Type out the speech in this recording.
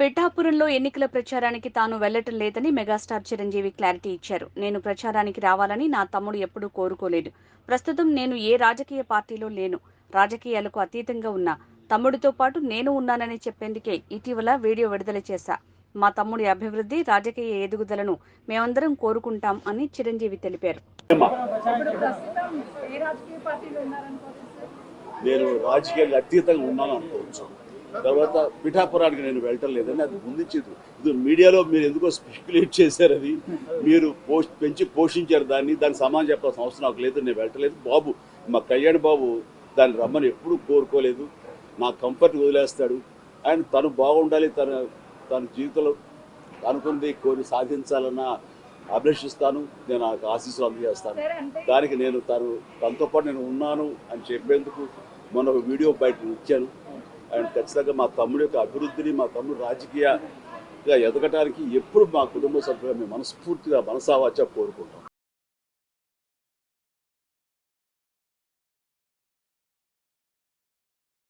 పిఠాపురంలో ఎన్నికల ప్రచారానికి తాను వెళ్ళటం లేదని మెగాస్టార్ చిరంజీవి క్లారిటీ ఇచ్చారు. నేను ప్రచారానికి రావాలని నా తమ్ముడు ఎప్పుడూ కోరుకోలేదు. ప్రస్తుతం నేను ఏ రాజకీయ పార్టీలో లేను. రాజకీయాలకు అతీతంగా ఉన్నా. తమ్ముడితో పాటు నేను ఉన్నానని చెప్పేందుకే ఇటీవల వీడియో విడుదల చేశా. మా తమ్ముడి అభివృద్ధి రాజకీయ ఎదుగుదలను మేమందరం కోరుకుంటాం అని చిరంజీవి తెలిపారు. నేను రాజకీయాలకు అతీతంగా ఉన్నాను అనుకోవచ్చు. తర్వాత పిఠాపురానికి నేను వెళ్ళటం లేదని అది ముందుంచింది ఇది మీడియాలో మీరు ఎందుకో స్పెక్యులేట్ చేశారు అది. మీరు పోస్ట్ పెంచి పోషించారు దాన్ని దానికి సమానం చెప్పాల్సిన అవసరం నాకు లేదు నేను వెళ్ళటలేదు బాబు మా కళ్యాణ్ బాబు దాన్ని రమ్మని ఎప్పుడూ కోరుకోలేదు. నా కంఫర్ట్ వదిలేస్తాడు. అండ్ తను బాగుండాలి తన తన జీవితంలో అనుకుంది కోరి సాధించాలన్న అభిలషిస్తాను. నేను ఆ ఆశీస్సులు అందజేస్తాను. దానికి నేను తను తనతో పాటు నేను ఉన్నాను అని చెప్పేందుకు మొన్న ఒక వీడియో బయట ఇచ్చాను. అండ్ ఖచ్చితంగా మా తమ్ముడు యొక్క అభివృద్ధిని మా తమ్ముడు రాజకీయంగా ఎదగటానికి ఎప్పుడు మా కుటుంబ సభ్యులు మేము మనస్ఫూర్తిగా మనసావాచ కోరుకుంటాం.